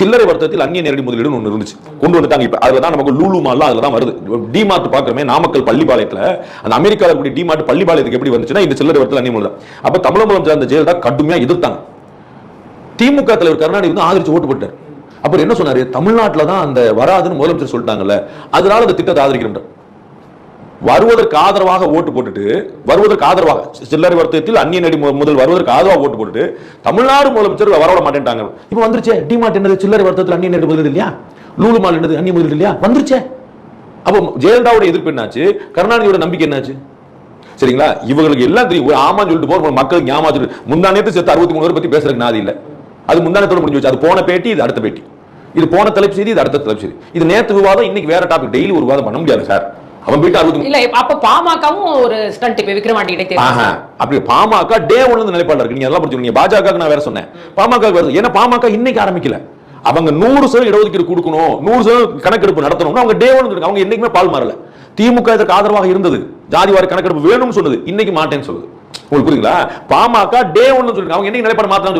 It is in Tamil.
சில்லறை வர்த்தகத்தில் அந்நிய நேரடி முதலீடு ஒன்று இருந்துச்சு. கொண்டு வந்துட்டாங்க இப்போ. அதில் தான் நமக்கு லூலு மால்லாம் அதில் தான் வருது. டிமார்ட் பார்க்குறமே நாமக்கல் பள்ளிப்பாளையத்தில். அந்த அமெரிக்காவில் இருக்கக்கூடிய டிமார்ட் பள்ளிப்பாளையத்துக்கு எப்படி வந்துச்சுன்னா இந்த சில்லறை வர்த்தகம் அந்நிய முதலீடு அப்போ தமிழக முதலமைச்சர் அந்த ஜெயலலிதா கடுமையாக எதிர்த்தாங்க. திமுக தலைவர் கருணாநிதி வந்து ஆதரிச்சு ஓட்டு போட்டார். அப்புறம் என்ன சொன்னார்? தமிழ்நாட்டில் தான் அந்த வராதுன்னு முதலமைச்சர் சொல்லிட்டாங்கல்ல அதனால அந்த திட்டத்தை ஆதரிக்கிறேன் வருவதற்கு ஆதரவாக ஓட்டு போட்டுட்டு வருவதற்கு ஆதரவாக சில்லறை வர்த்தகத்தில் அந்நிய நடி மு- முதல் வருவதற்கு ஆதரவாக ஓட்டு போட்டுட்டு தமிழ்நாடு முதலமைச்சர் வரவிட மாட்டேன்ட்டாங்க. இப்போ வந்துருச்சே டிமார்ட் என்னது சில்லறை வர்த்தகத்தில் அந்நிய நடி முதலீடு இல்லையா? லூலு மால் என்னது அந்நிய முதலீடு இல்லையா? வந்துருச்சே. அப்போ ஜெயலலிதாவோட எதிர்ப்பு என்னாச்சு? கருணாநிதியோட நம்பிக்கை என்னாச்சு? சரிங்களா? இவங்களுக்கு எல்லாம் தெரியும். ஒரு ஆமான்னு சொல்லிட்டு போற மக்களுக்கு முந்தா முந்தானத்து சேர்த்து அறுபத்தி மூணு பேர் பத்தி பேசுறதுக்கு நாதி இல்லை. அது முந்தானத்தோட முடிஞ்சு வச்சு அது போன பேட்டி இது அடுத்த பேட்டி. இது போன தலைப்பு செய்தி இது அடுத்த தலைப்பு செய்தி. இது நேற்று விவாதம் இன்னைக்கு வேற டாபிக் டெய்லி ஒரு விவாதம் பண்ண முடியாது சார். அவன் போயிட்டு அறுபத்தி இல்ல அப்ப பாமகவும் ஒரு ஸ்டண்ட் இப்ப ஆஹா. இடைத்தேர்தல் அப்படி பாமக டே ஒன்னு நிலைப்பாடு இருக்கு. நீங்க அதெல்லாம் படிச்சுக்கீங்க பாஜக நான் வேற சொன்னேன். பாமக வருது ஏன்னா பாமக இன்னைக்கு ஆரம்பிக்கல. அவங்க நூறு சதவீதம் இடஒதுக்கீடு கொடுக்கணும். நூறு சதவீதம் கணக்கெடுப்பு நடத்தணும்னு அவங்க டே ஒன்று அவங்க என்னைக்குமே பால் மாறல. திமுக இதற்கு ஆதரவாக இருந்தது. ஜாதி வாரி கணக்கெடுப்பு வேணும்னு சொன்னது. இன்னைக்கு மாட்டேன்னு சொல்லுது. உங்களுக்கு புரியுங்களா பாமக டே ஒன்னு சொல்லிருக்காங்க அவங்க என்னைக்கு நிலைப்பாடு மாத்தலாம்